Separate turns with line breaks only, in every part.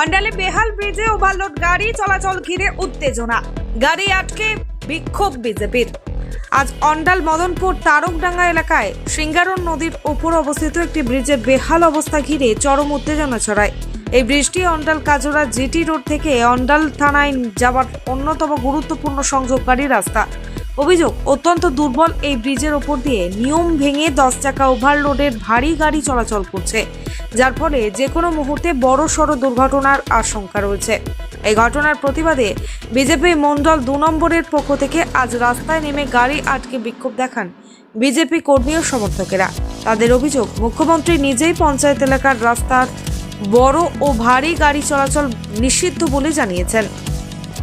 অন্ডালে বেহাল ব্রিজে ওভারলোড গাড়ি, চলাচল ঘিরে উত্তেজনা। গাড়ি আটকে বিক্ষোভ বিজেপির। আজ অন্ডাল মদনপুর তারকডাঙ্গা এলাকায় সিঙ্গারন নদীর ওপর অবস্থিত একটি ব্রিজের বেহাল অবস্থা ঘিরে চরম উত্তেজনা ছড়ায়। এই বৃষ্টি অন্ডাল কাজরা জিটি রোড থেকে অন্ডাল থানায় যাওয়ার অন্যতম গুরুত্বপূর্ণ সংযোগকারী রাস্তা। অভিযোগ, অত্যন্ত দুর্বল এই ব্রিজের ওপর দিয়ে নিয়ম ভেঙে দশ চাকা ওভারলোডের ভারী গাড়ি চলাচল করছে, যার ফলে যে কোনো মুহূর্তে বড় সড় দুর্ঘটনার আশঙ্কা রয়েছে। এই ঘটনার প্রতিবাদে বিজেপি মণ্ডল দু নম্বরের পক্ষ থেকে আজ রাস্তায় নেমে গাড়ি আটকে বিক্ষোভ দেখান বিজেপি কর্মী ও সমর্থকেরা। তাদের অভিযোগ, মুখ্যমন্ত্রী নিজেই পঞ্চায়েত এলাকার রাস্তার বড় ও ভারী গাড়ি চলাচল নিষিদ্ধ বলে জানিয়েছেন।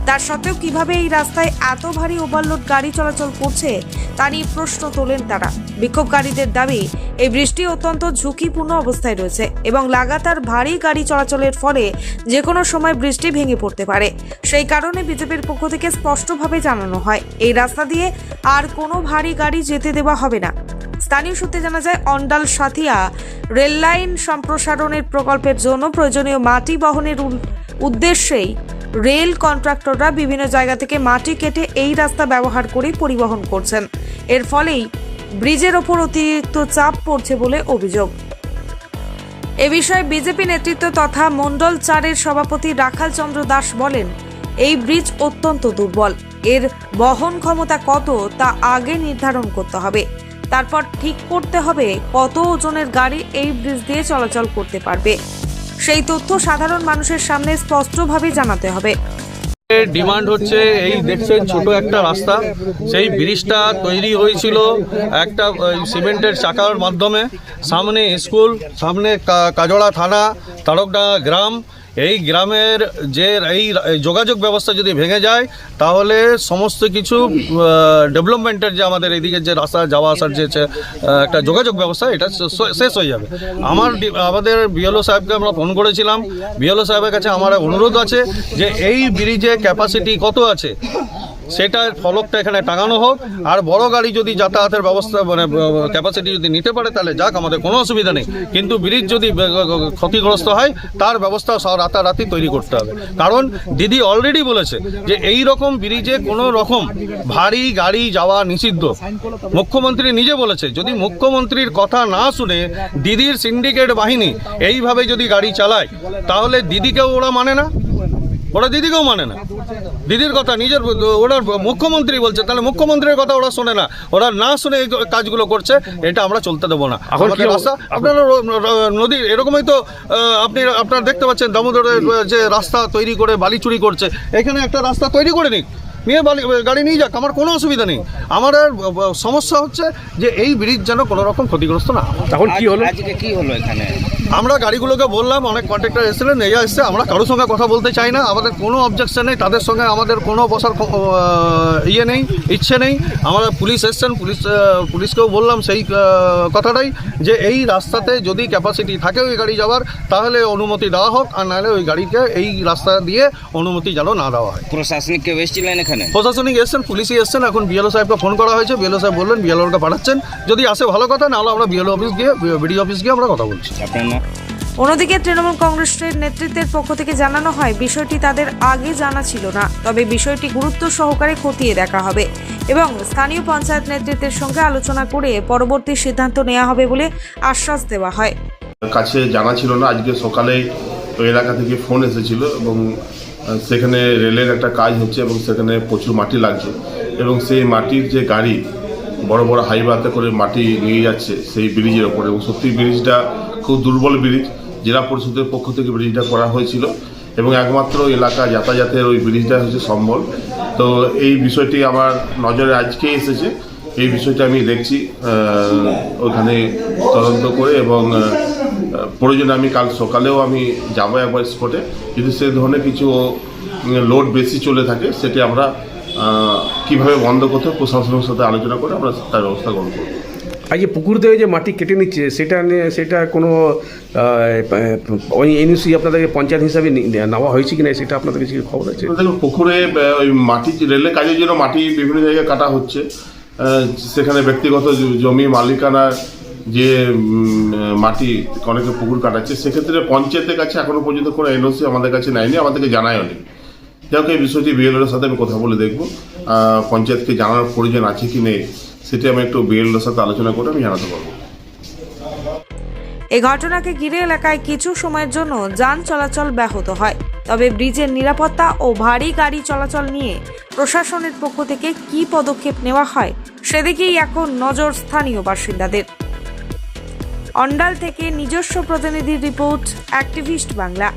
তার সত্ত্বেও কীভাবে এই রাস্তায় এত ভারী ওভারলোড গাড়ি চলাচল করছে, তা নিয়ে প্রশ্ন তোলেন তারা। বিক্ষোভকারীদের দাবি, এই বৃষ্টি অত্যন্ত ঝুঁকিপূর্ণ অবস্থায় রয়েছে এবং লাগাতার ভারী গাড়ি চলাচলের ফলে যে কোনো সময় বৃষ্টি ভেঙে পড়তে পারে। সেই কারণে বিজেপির পক্ষ থেকে স্পষ্টভাবে জানানো হয়, এই রাস্তা দিয়ে আর কোনো ভারী গাড়ি যেতে দেওয়া হবে না। স্থানীয় সূত্রে জানা যায়, অন্ডাল সাথিয়া রেললাইন সম্প্রসারণের প্রকল্পের জন্য প্রয়োজনীয় মাটি বহনের উদ্দেশ্যেই রেল কন্ট্রাক্টররা বিভিন্ন জায়গা থেকে মাটি কেটে এই রাস্তা ব্যবহার করে পরিবহন করছেন। এর ফলেই ব্রিজের ওপর অতিরিক্ত চাপ পড়ছে বলে অভিযোগ। এ বিষয়ে বিজেপি নেতৃত্ব তথা মণ্ডল চারের সভাপতি রাখাল চন্দ্র দাস বলেন, এই ব্রিজ অত্যন্ত দুর্বল। এর বহন ক্ষমতা কত তা আগে নির্ধারণ করতে হবে। তারপর ঠিক করতে হবে কত ওজনের গাড়ি এই ব্রিজ দিয়ে চলাচল করতে পারবে। সেই তথ্য সাধারণ মানুষের সামনে স্পষ্টভাবে জানাতে হবে।
ডিমান্ড হচ্ছে এই দেখছেন ছোট একটা রাস্তা। সেই ব্রিজটা তৈরি হয়েছিল একটা সিমেন্টের চাকার মাধ্যমে। সামনে স্কুল, সামনে কাজড়া থানা, তারকডাঙ্গা গ্রাম। এই গ্রামের যে এই যোগাযোগ ব্যবস্থা যদি ভেঙে যায়, তাহলে সমস্ত কিছু ডেভেলপমেন্টের যে আমাদের এইদিকে যে রাস্তা যাওয়া আসার যে একটা যোগাযোগ ব্যবস্থা, এটা শেষ হয়ে যাবে। আমার আমাদের বিএলও সাহেবকে আমরা ফোন করেছিলাম। বিএলও সাহেবের কাছে আমার অনুরোধ আছে যে, এই ব্রিজে ক্যাপাসিটি কত আছে? সেটা ফলকটা এখানে টাঙানো হোক। আর বড় গাড়ি যদি যাতায়াতের ব্যবস্থা মানে ক্যাপাসিটি যদি নিতে পারে, তাহলে যাক, আমাদের কোনো অসুবিধা নেই। কিন্তু ব্রিজ যদি ক্ষতিগ্রস্ত হয়, তার ব্যবস্থা রাতারাতি তৈরি করতে হবে। কারণ দিদি অলরেডি বলেছে যে, এই রকম ব্রিজে কোনো রকম ভারী গাড়ি যাওয়া নিষিদ্ধ। মুখ্যমন্ত্রী নিজে বলেছে, যদি মুখ্যমন্ত্রীর কথা না শুনে দিদির সিন্ডিকেট বাহিনী এইভাবে যদি গাড়ি চালায়, তাহলে দিদিকেও ওরা মানে না। ওরা দিদিকেও মানে না। দিদির কথা নিজের ওরা মুখ্যমন্ত্রী বলছে তাহলে মুখ্যমন্ত্রীর কথা ওরা শোনে না। ওরা না শুনে এই কাজগুলো করছে এটা আমরা চলতে দেবো না। আমাদের রাস্তা আপনারা নদী এরকমই তো আপনি আপনারা দেখতে পাচ্ছেন দামোদরের যে রাস্তা তৈরি করে বালি চুরি করছে এখানে একটা রাস্তা তৈরি করে নিক। নিয়ে বালি গাড়ি নিয়ে যাক আমার কোনো অসুবিধা নেই। আমার সমস্যা হচ্ছে যে এই ব্রিজ যেন কোনো রকম ক্ষতিগ্রস্ত না।
এখন কি হলো?
আজ- আজকে কি হলো এখানে?
আমরা গাড়িগুলোকে বললাম অনেক কন্ট্রাক্টর এসেছিলেন এরা এসছে আমরা কারোর সঙ্গে কথা বলতে চাই না আমাদের কোনো অবজেকশন নেই তাদের সঙ্গে আমাদের কোনো বসার ইয়ে নেই ইচ্ছে নেই। আমরা পুলিশ এসছেন পুলিশ পুলিশকেও বললাম সেই কথাটাই যে এই রাস্তাতে যদি ক্যাপাসিটি থাকে ওই গাড়ি যাওয়ার তাহলে অনুমতি দেওয়া হোক আর নাহলে ওই গাড়িকে এই রাস্তা দিয়ে অনুমতি যেন না দেওয়া হয়।
প্রশাসনিক কেউ এসেছিলেন এখানে?
প্রশাসনিক এসছেন পুলিশই এসছেন এখন বিএলও সাহেবকে ফোন করা হয়েছে বিএলও সাহেব বললেন বিএলওকে পাঠাচ্ছেন যদি আসে ভালো কথা নাহলে আমরা বিএলও অফিস গিয়ে বিডিও অফিস গিয়ে আমরা কথা বলছি।
আপনার নাম?
অন্যদিকে তৃণমূল কংগ্রেসের নেতৃত্বের পক্ষ থেকে জানানো হয়, বিষয়টি তাদের আগে জানা ছিল না, তবে বিষয়টি গুরুত্ব সহকারে খতিয়ে দেখা হবে এবং স্থানীয় পঞ্চায়েত নেতৃত্বের সঙ্গে আলোচনা করে পরবর্তী সিদ্ধান্ত নেওয়া হবে বলে আশ্বাস দেওয়া হয়।
কাছে জানা ছিল না, আজকে সকালে ওই এলাকা থেকে ফোন এসেছিল এবং সেখানে রেলের একটা কাজ হচ্ছে এবং সেখানে প্রচুর মাটি লাগছে এবং সেই মাটির যে গাড়ি, বড় বড় হাইওয়াতে করে মাটি নিয়ে যাচ্ছে সেই ব্রিজের ওপরে এবং সত্যি ব্রিজটা খুব দুর্বল ব্রিজ। জেলা পরিষদের পক্ষ থেকে ব্রিজটা করা হয়েছিল এবং একমাত্র এলাকা যাতায়াতের ওই ব্রিজটা হচ্ছে সম্বল। তো এই বিষয়টি আমার নজরে আজকে এসেছে। এই বিষয়টা আমি দেখছি ওখানে তদন্ত করে এবং প্রয়োজনে আমি কাল সকালেও আমি যাব একবার স্পটে। যদি সে ধরনের কিছু লোড বেশি চলে থাকে, সেটি আমরা কীভাবে বন্ধ করতে প্রশাসনের সাথে আলোচনা করে আমরা তার ব্যবস্থা গ্রহণ করব।
আজ যে পুকুর থেকে যে মাটি কেটে নিচ্ছে, সেটা নিয়ে, সেটা কোনো ওই এনইসি আপনাদেরকে পঞ্চায়েত হিসাবে নেওয়া হয়েছে কিনা সেটা আপনাদের কাছে খবর আছে?
দেখুন, পুকুরে ওই মাটি, রেলের কাজের জন্য মাটি বিভিন্ন জায়গায় কাটা হচ্ছে। সেখানে ব্যক্তিগত জমি মালিকানা যে মাটি অনেকে পুকুর কাটাচ্ছে, সেক্ষেত্রে পঞ্চায়েতের কাছে এখনও পর্যন্ত কোনো এনওসি আমাদের কাছে নেয়নি, আমাদেরকে জানায়ও নি যাই হোক, এই বিষয়টি বিএলওর সাথে আমি কথা বলে দেখব। পঞ্চায়েতকে জানানোর প্রয়োজন আছে কি নেই। সেটি আমি একটু বিএলওর সাথে আলোচনা করে আমি জানাতে পারব।
এই ঘটনাকে ঘিরে এলাকায় কিছু সময়ের জন্য যান চলাচল ব্যাহত হয়। তবে ব্রিজের নিরাপত্তা ও ভারী গাড়ি চলাচল নিয়ে প্রশাসনের পক্ষ থেকে কি পদক্ষেপ নেওয়া হয়, সেদিকেই এখন নজর স্থানীয় বাসিন্দাদের। অন্ডাল থেকে নিজস্ব প্রতিনিধি রিপোর্ট, অ্যাক্টিভিস্ট বাংলা।